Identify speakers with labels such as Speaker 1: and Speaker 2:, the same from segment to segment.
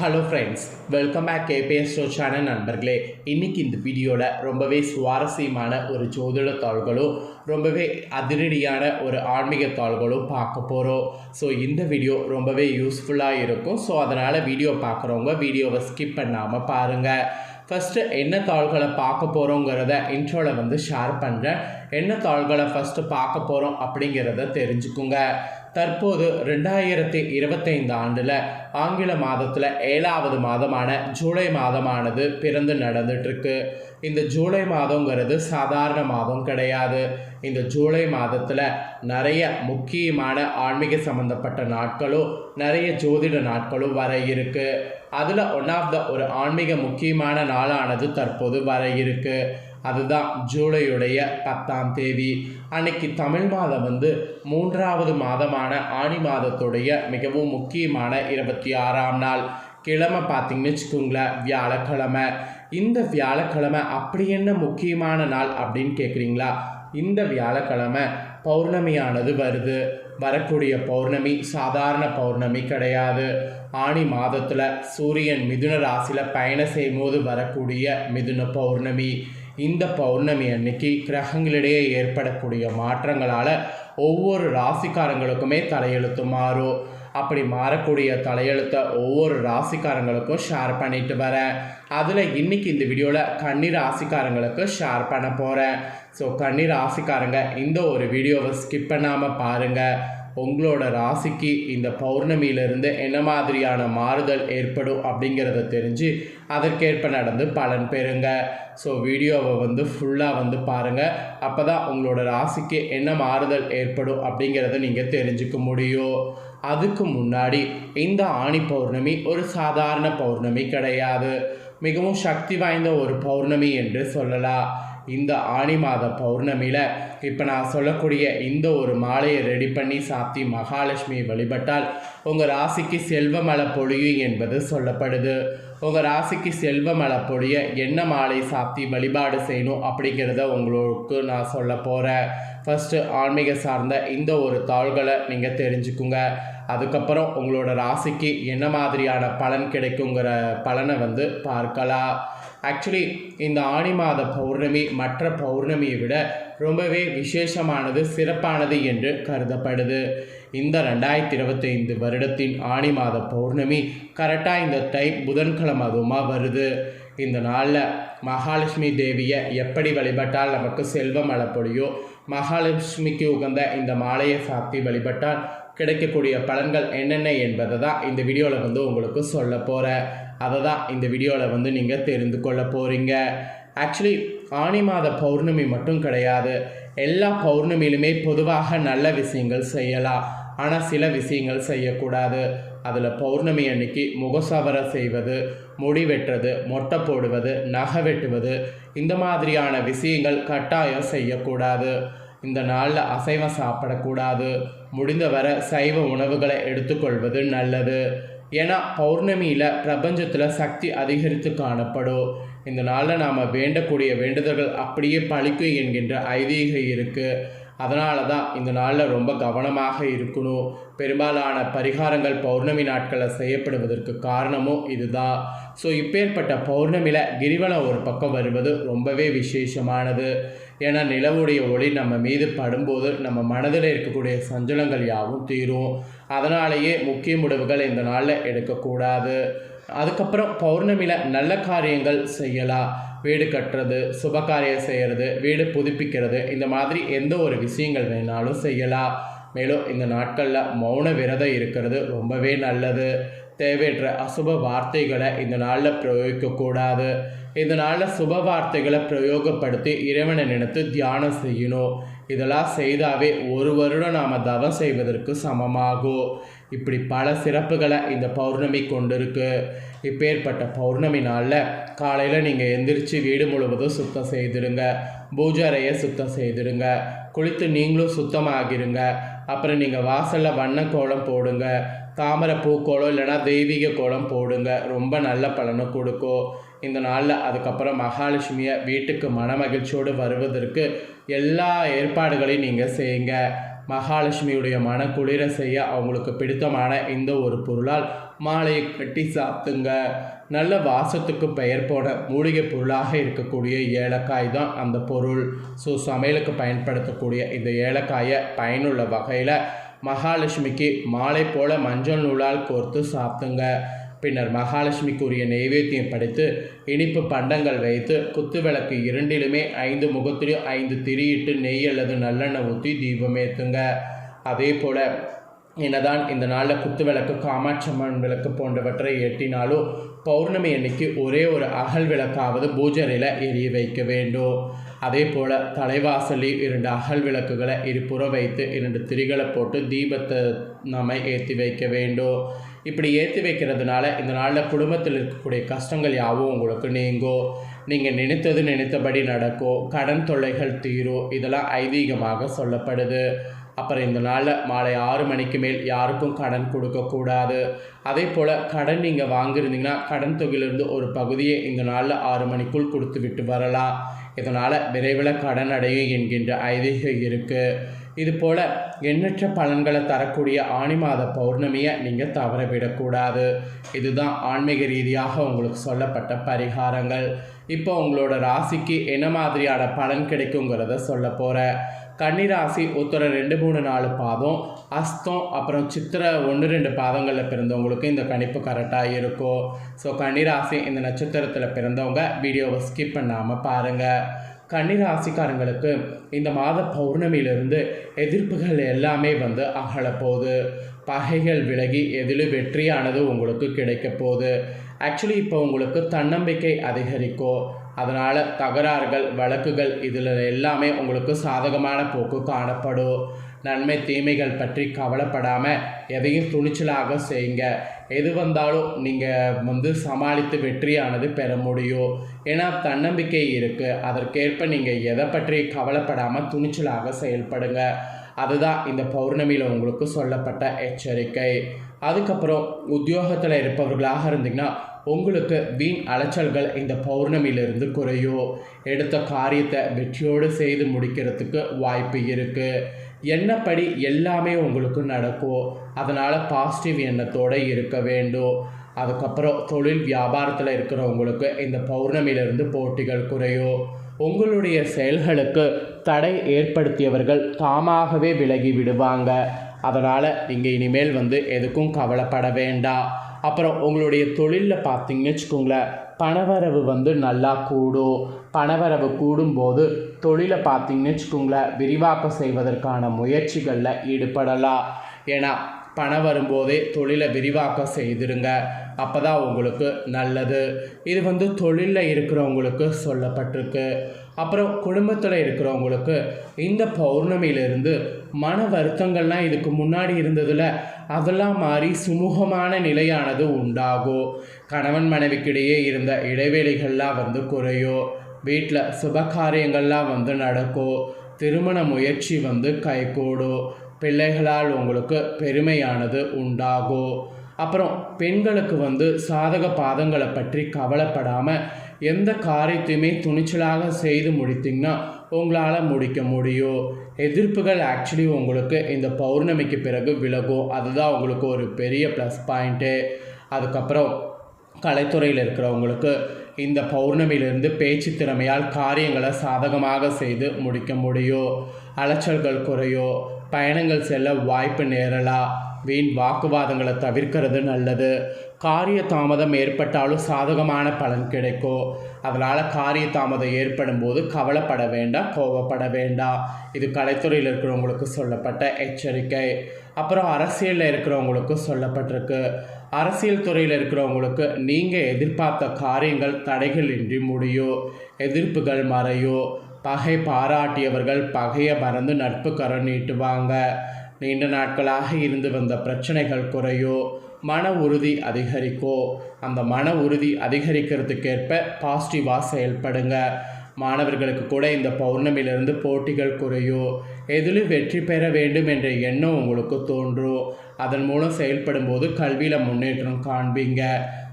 Speaker 1: Hello friends welcome back KBS show channel நண்பர்களே. இன்றைக்கி இந்த வீடியோவில் ரொம்பவே சுவாரஸ்யமான ஒரு ஜோதிட தாள்களும் ரொம்பவே அதிரடியான ஒரு ஆன்மீக தாள்களும் பார்க்க போகிறோம் ஸோ இந்த வீடியோ ரொம்பவே யூஸ்ஃபுல்லாக இருக்கும். ஸோ அதனால் வீடியோ பார்க்குறவங்க வீடியோவை ஸ்கிப் பண்ணாமல் பாருங்கள் ஃபஸ்ட்டு என்ன தாள்களை பார்க்க போகிறோங்கிறத இன்ட்ரோவில் வந்து ஷேர் பண்ணுறேன் என்ன தாள்களை ஃபஸ்ட்டு பார்க்க போகிறோம் அப்படிங்கிறத தெரிஞ்சுக்குங்க. தற்போது ரெண்டாயிரத்தி இருபத்தைந்து ஆண்டில் ஆங்கில மாதத்தில் ஏழாவது மாதமான ஜூலை மாதமானது பிறந்து நடந்துட்டுருக்கு இந்த ஜூலை மாதங்கிறது சாதாரண மாதம் கிடையாது. இந்த ஜூலை மாதத்தில் நிறைய முக்கியமான ஆன்மீக சம்மந்தப்பட்ட நாட்களும் நிறைய ஜோதிட நாட்களும் வர இருக்குது அதில் ஒன் ஆஃப் த ஒரு ஆன்மீக முக்கியமான நாளானது தற்போது வர இருக்குது அதுதான் ஜூலையுடைய பத்தாம் தேதி. அன்னைக்கு தமிழ் மாதம் வந்து மூன்றாவது மாதமான ஆணி மாதத்துடைய மிகவும் முக்கியமான இருபத்தி ஆறாம் நாள். கிழமை பார்த்தீங்கன்னு வச்சுக்கோங்களேன் வியாழக்கிழமை. இந்த வியாழக்கிழமை அப்படி என்ன முக்கியமான நாள் அப்படின்னு கேட்குறீங்களா இந்த வியாழக்கிழமை பௌர்ணமியானது வருது. வரக்கூடிய பௌர்ணமி சாதாரண பௌர்ணமி கிடையாது. ஆணி மாதத்தில் சூரியன் மிதுன ராசியில் பயணம் செய்யும்போது வரக்கூடிய மிதுன பௌர்ணமி. இந்த பௌர்ணமி அன்னைக்கு கிரகங்களிடையே ஏற்படக்கூடிய மாற்றங்களால் ஒவ்வொரு ராசிக்காரங்களுக்குமே தலையெழுத்து மாறும். அப்படி மாறக்கூடிய தலையெழுத்தை ஒவ்வொரு ராசிக்காரங்களுக்கும் ஷேர் பண்ணிட்டு வரேன். அதில் இன்னைக்கு இந்த வீடியோவில் கன்னி ராசிக்காரங்களுக்கு ஷேர் பண்ண போகிறேன் ஸோ கன்னி ராசிக்காரங்க இந்த ஒரு வீடியோவை ஸ்கிப் பண்ணாமல் பாருங்கள் உங்களோட ராசிக்கு இந்த பௌர்ணமியிலிருந்து என்ன மாதிரியான மாறுதல் ஏற்படும் அப்படிங்கிறத தெரிஞ்சு அதற்கேற்ப நடந்து பலன் பெறுங்க. ஸோ வீடியோவை வந்து ஃபுல்லாக வந்து பாருங்கள் அப்போ தான் உங்களோட ராசிக்கு என்ன மாறுதல் ஏற்படும் அப்படிங்கிறத நீங்கள் தெரிஞ்சுக்க முடியும். அதுக்கு முன்னாடி இந்த ஆணி பௌர்ணமி ஒரு சாதாரண பௌர்ணமி கிடையாது. மிகவும் சக்தி வாய்ந்த ஒரு பௌர்ணமி என்று சொல்லலாம். இந்த ஆணி மாத பௌர்ணமியில் இப்போ நான் சொல்லக்கூடிய இந்த ஒரு மாலையை ரெடி பண்ணி சாத்தி மகாலட்சுமியை வழிபட்டால் உங்கள் ராசிக்கு செல்வமலை பொழியும் என்பது சொல்லப்படுது. உங்கள் ராசிக்கு செல்வமலை பொழிய என்ன மாலை சாத்தி வழிபாடு செய்யணும் அப்படிங்கிறத உங்களுக்கு நான் சொல்ல போகிறேன் ஃபஸ்ட்டு ஆன்மீக சார்ந்த இந்த ஒரு தாள்களை நீங்கள் தெரிஞ்சுக்குங்க. அதுக்கப்புறம் உங்களோட ராசிக்கு என்ன மாதிரியான பலன் கிடைக்குங்கிற பலனை வந்து பார்க்கலாம். ஆக்சுவலி இந்த ஆணி மாத பௌர்ணமி மற்ற பௌர்ணமியை விட ரொம்பவே விசேஷமானது சிறப்பானது என்று கருதப்படுது. இந்த ரெண்டாயிரத்தி இருபத்தைந்து வருடத்தின் ஆணி மாத பௌர்ணமி கரெக்டாக இந்த டைம் புதன்கிழமை அதுவுமா வருது. இந்த நாளில் மகாலட்சுமி தேவியை எப்படி வழிபட்டால் நமக்கு செல்வம் அளப்படியோ மகாலட்சுமிக்கு உகந்த இந்த மாலையை சாத்தி வழிபட்டால் கிடைக்கக்கூடிய பலன்கள் என்னென்ன என்பதை தான் இந்த வீடியோவில் வந்து உங்களுக்கு சொல்ல போகிறேன் அதை தான் இந்த வீடியோவில் வந்து நீங்கள் தெரிந்து கொள்ள போகிறீங்க ஆக்சுவலி ஆணி மாத பௌர்ணமி மட்டும் கிடையாது. எல்லா பௌர்ணமியிலுமே பொதுவாக நல்ல விஷயங்கள் செய்யலாம். ஆனால் சில விஷயங்கள் செய்யக்கூடாது. அதில் பௌர்ணமி அன்னைக்கு முகசவர செய்வது முடி வெட்டுறது மொட்டை போடுவது நகை வெட்டுவது இந்த மாதிரியான விஷயங்கள் கட்டாயம் செய்யக்கூடாது. இந்த நாளில் அசைவம் சாப்பிடக்கூடாது. முடிந்தவரை சைவ உணவுகளை எடுத்துக்கொள்வது நல்லது. ஏன்னா பௌர்ணமியில் பிரபஞ்சத்தில் சக்தி அதிகரித்து காணப்படும். இந்த நாளில் நாம் வேண்டக்கூடிய வேண்டுதல்கள் அப்படியே பழிக்கும் என்கின்ற ஐதீகம் இருக்குது அதனால தான் இந்த நாளில் ரொம்ப கவனமாக இருக்கணும். பெரும்பாலான பரிகாரங்கள் பௌர்ணமி நாட்களில் செய்யப்படுவதற்கு காரணமும் இதுதான். ஸோ இப்பேற்பட்ட பௌர்ணமியில் கிரிவலம் ஒரு பக்கம் வருவது ரொம்பவே விசேஷமானது. ஏன்னா நிலவுடைய ஒளி நம்ம மீது படும்போது நம்ம மனதில் இருக்கக்கூடிய சஞ்சலங்கள் யாவும் தீரும். அதனாலேயே முக்கிய முடிவுகள் இந்த நாளில் எடுக்கக்கூடாது. அதுக்கப்புறம் பௌர்ணமியில் நல்ல காரியங்கள் செய்யலாம். வீடு கட்டுறது சுபகாரியம் செய்கிறது வீடு புதுப்பிக்கிறது இந்த மாதிரி எந்த ஒரு விஷயங்கள் வேணாலும் செய்யலாம். மேலும் இந்த நாட்களில் மௌன விரதம் இருக்கிறது ரொம்பவே நல்லது. தேவையற்ற அசுப வார்த்தைகளை இந்த நாளில் பிரயோகிக்கக்கூடாது. இந்த நாளில் சுப வார்த்தைகளை பிரயோகப்படுத்தி இறைவனை நினைத்து தியானம் செய்யணும். இதெல்லாம் செய்தாவே ஒரு வருடம் நாம் தவம் செய்வதற்கு சமமாகும் இப்படி பல சிறப்புகளை இந்த பௌர்ணமி கொண்டிருக்கு. இப்பேற்பட்ட பௌர்ணமி நாளில் காலையில் நீங்கள் எந்திரிச்சு வீடு முழுவதும் சுத்தம் செய்திருங்க பூஜாரையை சுத்தம் செய்திருங்க குளித்து நீங்களும் சுத்தமாகிருங்க. அப்புறம் நீங்கள் வாசலில் வண்ண கோலம் போடுங்க. தாமரை பூக்கோளம் இல்லைனா தெய்வீக கோலம் போடுங்க. ரொம்ப நல்ல பலனை கொடுக்கும். இந்த நாளில் அதுக்கப்புறம் மகாலட்சுமியை வீட்டுக்கு மனமகிழ்ச்சியோடு வருவதற்கு எல்லா ஏற்பாடுகளையும் நீங்கள் செய்யுங்க. மகாலட்சுமியுடைய மன குளிர செய்ய அவங்களுக்கு பிடித்தமான இந்த ஒரு பொருளால் மாலையை கட்டி சாப்பிட்டுங்க நல்ல வாசத்துக்கு பெயர் போன மூலிகை பொருளாக இருக்கக்கூடிய ஏலக்காய் தான் அந்த பொருள். ஸோ சமையலுக்கு பயன்படுத்தக்கூடிய இந்த ஏலக்காயை பயனுள்ள வகையில் மகாலட்சுமிக்கு மாலை போல மஞ்சள் நூலால் கோர்த்து சாப்பிட்டுங்க பின்னர் மகாலட்சுமிக்குரிய நெய்வேத்தியம் படைத்து இனிப்பு பண்டங்கள் வைத்து குத்துவிளக்கு இரண்டிலுமே ஐந்து முகத்திலும் ஐந்து திரியிட்டு நெய் அல்லது நல்லெண்ணெய் ஊற்றி தீபமேத்துங்க. அதே போல் என்னதான் இந்த நாளில் குத்து விளக்கு காமாட்சம்மன் விளக்கு போன்றவற்றை ஏற்றினாலும் பௌர்ணமி அன்னைக்கு ஒரே ஒரு அகல் விளக்காவது பூஜரையில் எரிய வைக்க வேண்டும். அதே போல் தலைவாசலில் இரண்டு அகல் விளக்குகளை இருபுறம் வைத்து இரண்டு திரிகளை போட்டு தீபத்தை நம்ம ஏற்றி வைக்க வேண்டும். இப்படி ஏற்றி வைக்கிறதுனால இந்த நாளில் குடும்பத்தில் இருக்கக்கூடிய கஷ்டங்கள் யாவும் உங்களுக்கு நீங்கும் நீங்கள் நினைத்தது நினைத்தபடி நடக்கும் கடன் தொல்லைகள் தீரும் இதெல்லாம் ஐதீகமாக சொல்லப்படுது. அப்புறம் இந்த நாளில் மாலை ஆறு மணிக்கு மேல் யாருக்கும் கடன் கொடுக்கக்கூடாது அதே போல் கடன் நீங்கள் வாங்கியிருந்தீங்கன்னா கடன் தொகையிலிருந்து ஒரு பகுதியை இந்த நாளில் ஆறு மணிக்குள் கொடுத்து விட்டு வரலாம். இதனால் விரைவில் கடன் அடையும் என்கின்ற ஐதீகம் இருக்குது இது போல் எண்ணற்ற பலன்களை தரக்கூடிய ஆணி மாத பௌர்ணமியை நீங்கள் தவற விடக்கூடாது இதுதான் ஆன்மீக ரீதியாக உங்களுக்கு சொல்லப்பட்ட பரிகாரங்கள். இப்போ உங்களோட ராசிக்கு என்ன மாதிரியான பலன் கிடைக்குங்கிறத சொல்ல போகிறேன் கன்னிராசி உத்தர ரெண்டு மூணு நாலு பாதம் அஸ்தம் அப்புறம் சித்திரை ஒன்று ரெண்டு பாதங்களில் பிறந்தவங்களுக்கு இந்த கணிப்பு கரெக்டாக இருக்கும். ஸோ கன்னிராசி இந்த நட்சத்திரத்தில் பிறந்தவங்க வீடியோவை ஸ்கிப் பண்ணாமல் பாருங்கள் கன்னிராசிக்காரங்களுக்கு இந்த மாத பௌர்ணமியிலிருந்து எதிர்ப்புகள் எல்லாமே வந்து அகலப்போகுது. பகைகள் விலகி எதிலும் வெற்றியானது உங்களுக்கு கிடைக்க போகுது ஆக்சுவலி இப்போ உங்களுக்கு தன்னம்பிக்கை அதிகரிக்கும். அதனால் தகராறுகள் வழக்குகள் இதில் எல்லாமே உங்களுக்கு சாதகமான போக்கு காணப்படும். நன்மை தீமைகள் பற்றி கவலைப்படாமல் எதையும் துணிச்சலாக செய்யுங்க. எது வந்தாலும் நீங்கள் வந்து சமாளித்து வெற்றியானது பெற முடியும். ஏன்னா தன்னம்பிக்கை இருக்குது அதற்கேற்ப நீங்கள் எதை பற்றி கவலைப்படாமல் துணிச்சலாக செயல்படுங்க. அதுதான் இந்த பௌர்ணமியில் உங்களுக்கு சொல்லப்பட்ட எச்சரிக்கை. அதுக்கப்புறம் உத்தியோகத்தில் இருப்பவர்களாக இருந்தீங்கன்னா உங்களுக்கு வீண் அலைச்சல்கள் இந்த பௌர்ணமியிலிருந்து குறையும் எடுத்த காரியத்தை வெற்றியோடு செய்து முடிக்கிறதுக்கு வாய்ப்பு இருக்குது என்னப்படி எல்லாமே உங்களுக்கு நடக்கும் அதனால் பாசிட்டிவ் எண்ணத்தோடு இருக்க வேண்டும். அதுக்கப்புறம் தொழில் வியாபாரத்தில் இருக்கிறவங்களுக்கு இந்த பௌர்ணமியிலிருந்து போட்டிகள் குறையும் உங்களுடைய செயல்களுக்கு தடை ஏற்படுத்தியவர்கள் தாமாகவே விலகி விடுவாங்க. அதனால் நீங்கள் இனிமேல் வந்து எதுக்கும் கவலைப்பட வேண்டாம். அப்புறம் உங்களுடைய தொழிலில் பார்த்தீங்கன்னு வச்சுக்கோங்களேன் பணவரவு வந்து நல்லா கூடும். பணவரவு கூடும்போது தொழிலை பார்த்தீங்கன்னு வச்சுக்கோங்களேன் விரிவாக்கம் செய்வதற்கான முயற்சிகளில் ஈடுபடலாம். ஏன்னா பணம் வரும்போதே தொழிலை விரிவாக்கம் செய்திருங்க. அப்போ தான் உங்களுக்கு நல்லது. இது வந்து தொழிலில் இருக்கிறவங்களுக்கு சொல்லப்பட்டிருக்கு. அப்புறம் குடும்பத்தில் இருக்கிறவங்களுக்கு இந்த பௌர்ணமியிலிருந்து மன வருத்தங்கள்லாம் இதுக்கு முன்னாடி இருந்ததில் அதெல்லாம் மாறி சுமூகமான நிலையானது உண்டாகும். கணவன் மனைவிக்கிடையே இருந்த இடைவெளிகள்லாம் வந்து குறையும் வீட்டில் சுபகாரியங்கள்லாம் வந்து நடக்கும் திருமண முயற்சி வந்து கைகூடும் பிள்ளைகளால் உங்களுக்கு பெருமையானது உண்டாகும் அப்புறம் பெண்களுக்கு வந்து சாதக பாதங்களை பற்றி கவலைப்படாமல் எந்த காரியத்தையுமே துணிச்சலாக செய்து முடித்திங்கன்னா உங்களால் முடிக்க முடியும். எதிர்ப்புகள் ஆக்சுவலி உங்களுக்கு இந்த பௌர்ணமிக்கு பிறகு விலகும். அதுதான் உங்களுக்கு ஒரு பெரிய ப்ளஸ் பாயிண்ட்டு அதுக்கப்புறம் கலைத்துறையில் இருக்கிறவங்களுக்கு இந்த பௌர்ணமியிலிருந்து பேச்சு திறமையால் காரியங்களை சாதகமாக செய்து முடிக்க முடியும். அலைச்சல்கள் குறையோ பயணங்கள் செல்ல வாய்ப்பு நேரலாம் வீண் வாக்குவாதங்களை தவிர்க்கிறது நல்லது. காரிய தாமதம் ஏற்பட்டாலும் சாதகமான பலன் கிடைக்கும் அதனால் காரிய தாமதம் ஏற்படும் போது கவலைப்பட வேண்டாம் கோவப்பட வேண்டாம். இது கலைத்துறையில் இருக்கிறவங்களுக்கு சொல்லப்பட்ட எச்சரிக்கை. அப்புறம் அரசியலில் இருக்கிறவங்களுக்கு சொல்லப்பட்டிருக்கு. அரசியல் துறையில் இருக்கிறவங்களுக்கு நீங்கள் எதிர்பார்த்த காரியங்கள் தடைகள் இன்றி முடியும் எதிர்ப்புகள் மறையும் பகை பாராட்டியவர்கள் பகையை மறந்து நட்பு கரம் நீட்டுவாங்க. நீண்ட நாட்களாக இருந்து வந்த பிரச்சனைகள் குறையோ மன உறுதி அதிகரிக்கோ. அந்த மன உறுதி அதிகரிக்கிறதுக்கேற்ப பாசிட்டிவாக செயல்படுங்க. மாணவர்களுக்கு கூட இந்த பௌர்ணமியிலிருந்து போட்டிகள் குறையோ எதிலும் வெற்றி பெற வேண்டும் என்ற எண்ணம் உங்களுக்கு தோன்றும். அதன் மூலம் செயல்படும் போது கல்வியில் முன்னேற்றம் காண்பீங்க.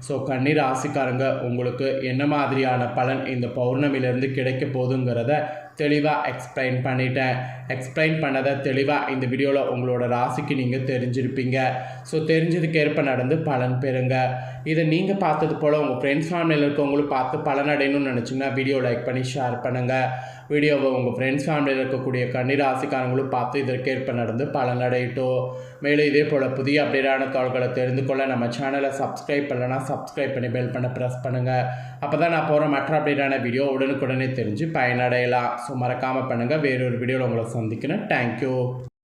Speaker 1: ஸோ கன்னி ராசிக்காரங்க உங்களுக்கு என்ன மாதிரியான பலன் இந்த பௌர்ணமியிலேருந்து கிடைக்க போகுதுங்கிறத தெளிவாக எக்ஸ்பிளைன் பண்ணிட்டேன். எக்ஸ்பிளைன் பண்ணதை தெளிவாக இந்த வீடியோவில் உங்களோட ராசிக்கு நீங்கள் தெரிஞ்சிருப்பீங்க. ஸோ தெரிஞ்சதுக்கேற்ப நடந்து பலன் பெறுங்க. இதை நீங்கள் பார்த்தது போல் உங்கள் ஃப்ரெண்ட்ஸ் ஃபேமிலியில் இருக்கவங்களும் பார்த்து பலன் அடையணும்னு நினச்சிங்கன்னா வீடியோ லைக் பண்ணி ஷேர் பண்ணுங்கள் வீடியோவை உங்கள் ஃப்ரெண்ட்ஸ் ஃபேமிலியில் இருக்கக்கூடிய கண்ணீர் ராசிக்காரங்களும் பார்த்து இதற்கேற்ப நடந்து பலன் அடையட்டும். மேலும் இதே போல் புதிய அப்டேட்டான தகவல்களை தெரிந்து கொள்ள நம்ம சேனலை சப்ஸ்கிரைப் பண்ணலன்னா சப்ஸ்கிரைப் பண்ணி பெல் பண்ண ப்ரெஸ் பண்ணுங்கள் அப்போ தான் நான் போகிற மற்ற அப்டேட்டான வீடியோ உடனுக்குடனே தெரிஞ்சு பயனடையலாம். ஸோ மறக்காமல் பண்ணுங்கள் வேறொரு வீடியோவில் உங்களை சந்திக்கிறேன். தேங்க்யூ